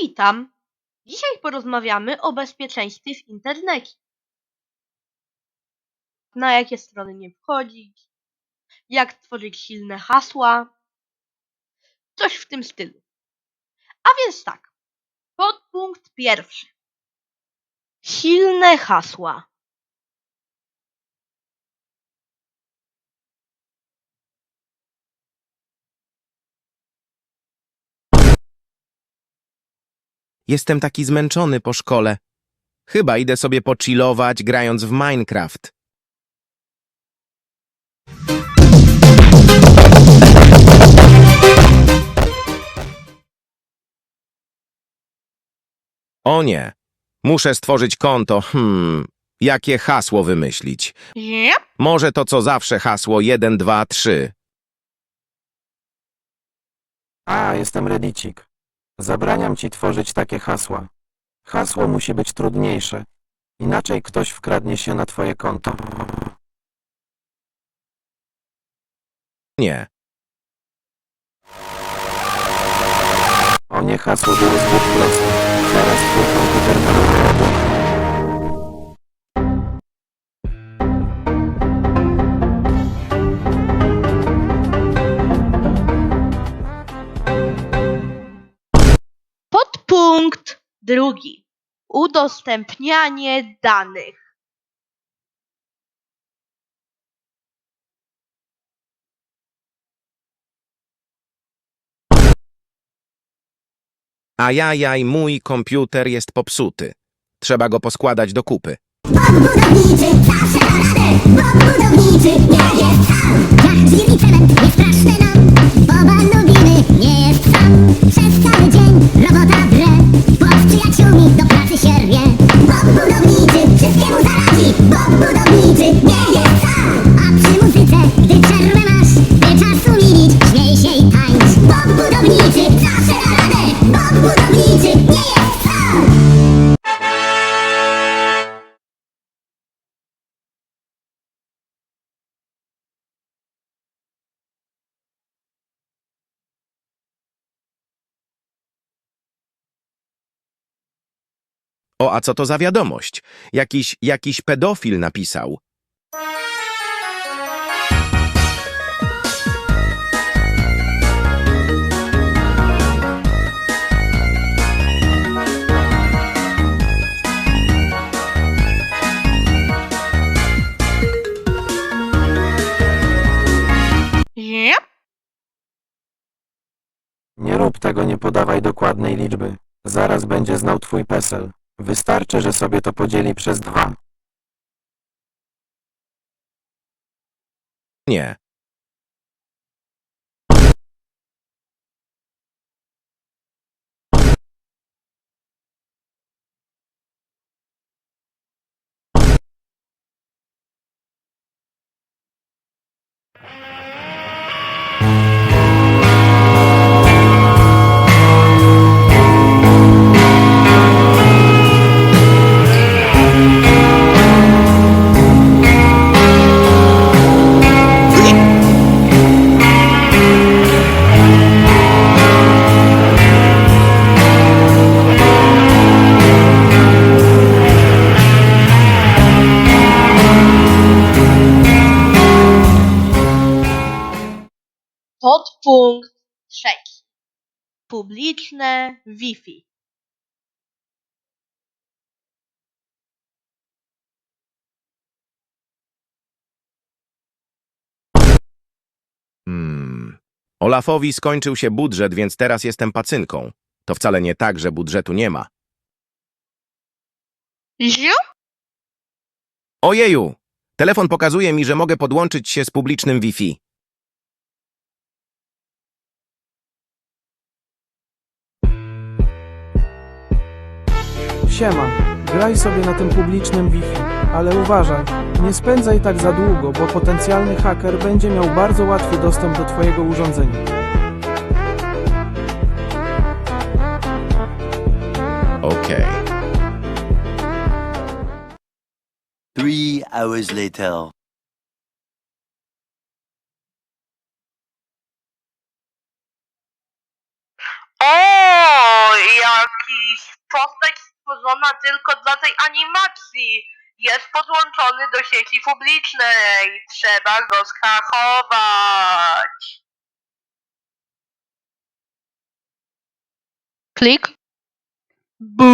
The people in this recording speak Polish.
Witam. Dzisiaj porozmawiamy o bezpieczeństwie w internecie. Na jakie strony nie wchodzić, jak tworzyć silne hasła, coś w tym stylu. A więc tak, podpunkt pierwszy. Silne hasła. Jestem taki zmęczony po szkole. Chyba idę sobie pochillować, grając w Minecraft. O nie. Muszę stworzyć konto. Hmm. Jakie hasło wymyślić? Yep. Może to co zawsze hasło 1, 2, 3. A, jestem Redicik. Zabraniam ci tworzyć takie hasła. Hasło musi być trudniejsze. Inaczej ktoś wkradnie się na twoje konto. Nie. O nie, hasło było zbyt proste. Teraz twój komputer ma drugi. Udostępnianie danych. Ajajaj, mój komputer jest popsuty. Trzeba go poskładać do kupy. budowniczy zawsze da radę, bo budowniczy nie jest sam. Jak drzwi cement zaradzi, bo budowniczy nie jest sam. O, a co to za wiadomość? Jakiś, jakiś pedofil napisał. Yep. Nie rób tego, nie podawaj dokładnej liczby. Zaraz będzie znał twój PESEL. Wystarczy, że sobie to podzieli przez dwa. Nie. Podpunkt trzeci. Publiczne Wi-Fi. Hmm. Olafowi skończył się budżet, więc teraz jestem pacynką. To wcale nie tak, że budżetu nie ma. Ziu? Ojeju! Telefon pokazuje mi, że mogę podłączyć się z publicznym Wi-Fi. Siema, graj sobie na tym publicznym Wi-Fi, ale uważaj, nie spędzaj tak za długo, bo potencjalny haker będzie miał bardzo łatwy dostęp do Twojego urządzenia. Okej. Three hours later. O, jaki jakiś. Postać stworzona tylko dla tej animacji. Jest podłączony do sieci publicznej. Trzeba go schakować. Klik. Buu.